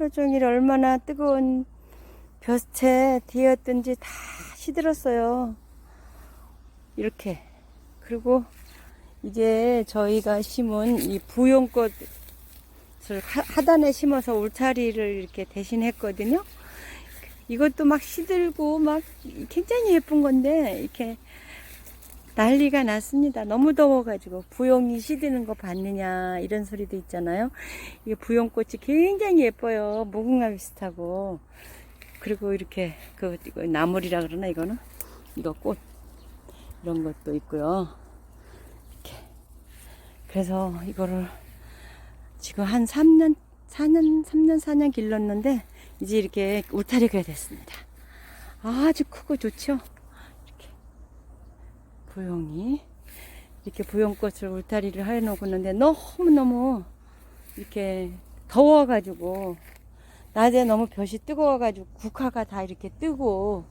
하루 종일 얼마나 뜨거운 볕에 뒤었든지 다 시들었어요. 이렇게. 그리고 이게 저희가 심은 이 부용꽃을 하- 하단에 심어서 울타리를 이렇게 대신했거든요. 이것도 막 시들고 막 굉장히 예쁜 건데 이렇게 난리가 났습니다. 너무 더워가지고 부용이 시드는 거 봤느냐 이런 소리도 있잖아요. 이게 부용꽃이 굉장히 예뻐요. 무궁화 비슷하고 그리고 이렇게 그 나물이라 그러나 이거는 이거 꽃 이런 것도 있고요. 이렇게 그래서 이거를 지금 한 3년 4년 3년 4년 길렀는데 이제 이렇게 울타리가 됐습니다. 아주 크고 좋죠. 부용이 이렇게 부용꽃을 울타리를 해놓고 있는데 너무너무 이렇게 더워가지고 낮에 너무 볕이 뜨거워가지고 국화가 다 이렇게 뜨고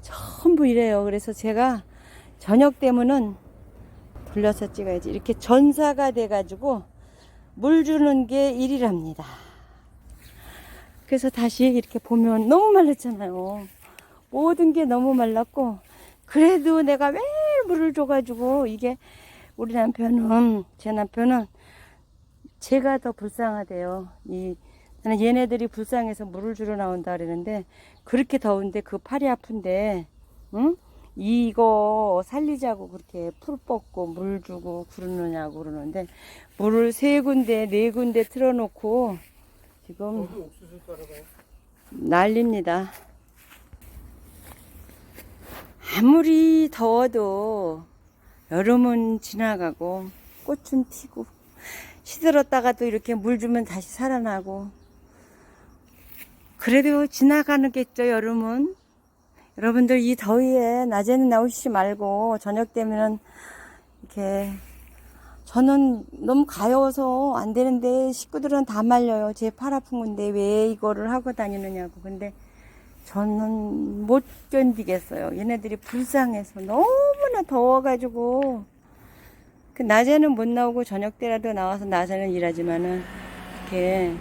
전부 이래요. 그래서 제가 저녁 되면은 불러서 찍어야지. 이렇게 전사가 돼가지고 물 주는 게 일이랍니다. 그래서 다시 이렇게 보면 너무 말랐잖아요. 모든 게 너무 말랐고 그래도 내가 왜 물을 줘가지고 이게 우리 남편은 제 남편은 제가 더 불쌍하대요. 이 나는 얘네들이 불쌍해서 물을 주러 나온다 그러는데 그렇게 더운데 그 팔이 아픈데 응? 이거 살리자고 그렇게 풀 뽑고 물 주고 그러느냐고 그러는데 물을 세 군데 네 군데 틀어놓고 지금. 난립니다. 아무리 더워도 여름은 지나가고 꽃은 피고 시들었다가도 이렇게 물 주면 다시 살아나고 그래도 지나가는겠죠 여름은 여러분들 이 더위에 낮에는 나오시지 말고 저녁 되면은 이렇게 저는 너무 가여워서 안 되는데 식구들은 다 말려요. 제 팔 아픈 건데 왜 이거를 하고 다니느냐고. 근데 저는 못 견디겠어요. 얘네들이 불쌍해서 너무나 더워가지고 그 낮에는 못 나오고 저녁 때라도 나와서 낮에는 일하지만은 이렇게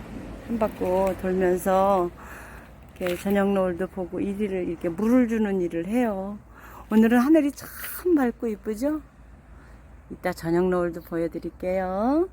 한 바퀴 돌면서 이렇게 저녁 노을도 보고 이리를 이렇게 물을 주는 일을 해요. 오늘은 하늘이 참 맑고 이쁘죠? 이따 저녁 노을도 보여드릴게요.